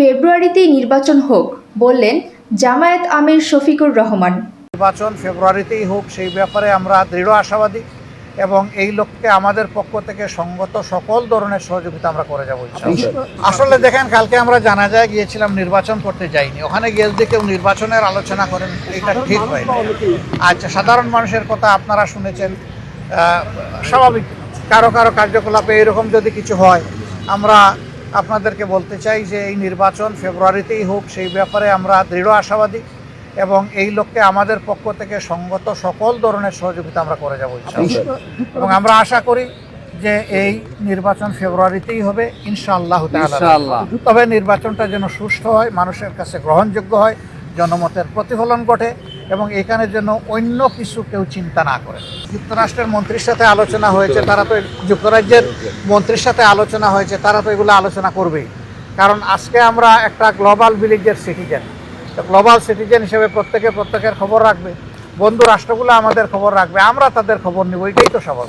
ফেব্রুয়ারিতেই নির্বাচন হোক বললেন জামায়াত আমির শফিকুর রহমান। নির্বাচন ফেব্রুয়ারিতেই হোক সেই ব্যাপারে আমরা দৃঢ় আশাবাদী এবং এই লক্ষ্যে আমাদের পক্ষ থেকে সঙ্গত সকল ধরনের সহযোগিতা আমরা করে যাব আসলে দেখেন কালকে আমরা জানা যায় গিয়েছিলাম নির্বাচন করতে যাইনি। ওখানে গিয়ে যদি কেউ নির্বাচনের আলোচনা করেন এটা ঠিক হয় আচ্ছা সাধারণ মানুষের কথা আপনারা শুনেছেন। স্বাভাবিক কারও কারও কার্যকলাপে এরকম যদি কিছু হয় আমরা আপনাদেরকে বলতে চাই যে এই নির্বাচন ফেব্রুয়ারিতেই হোক সেই ব্যাপারে আমরা দৃঢ় আশাবাদী এবং এই লক্ষ্যে আমাদের পক্ষ থেকে সঙ্গত সকল ধরনের সহযোগিতা আমরা করে যাব। এবং আমরা আশা করি যে এই নির্বাচন ফেব্রুয়ারিতেই হবে ইনশাআল্লাহ। তবে নির্বাচনটা যেন সুষ্ঠু হয় মানুষের কাছে গ্রহণযোগ্য হয় জনমতের প্রতিফলন ঘটে এবং এখানের জন্য অন্য কিছু কেউ চিন্তা না করে। যুক্তরাষ্ট্রের মন্ত্রীর সাথে আলোচনা হয়েছে, তারা তো যুক্তরাজ্যের মন্ত্রীর সাথে আলোচনা হয়েছে, তারা তো এগুলো আলোচনা করবেই। কারণ আজকে আমরা একটা গ্লোবাল ভিলেজের সিটিজেন। গ্লোবাল সিটিজেন হিসেবে প্রত্যেকে প্রত্যেকের খবর রাখবে, বন্ধু রাষ্ট্রগুলো আমাদের খবর রাখবে, আমরা তাদের খবর নিব, এটাই তো স্বাভাবিক।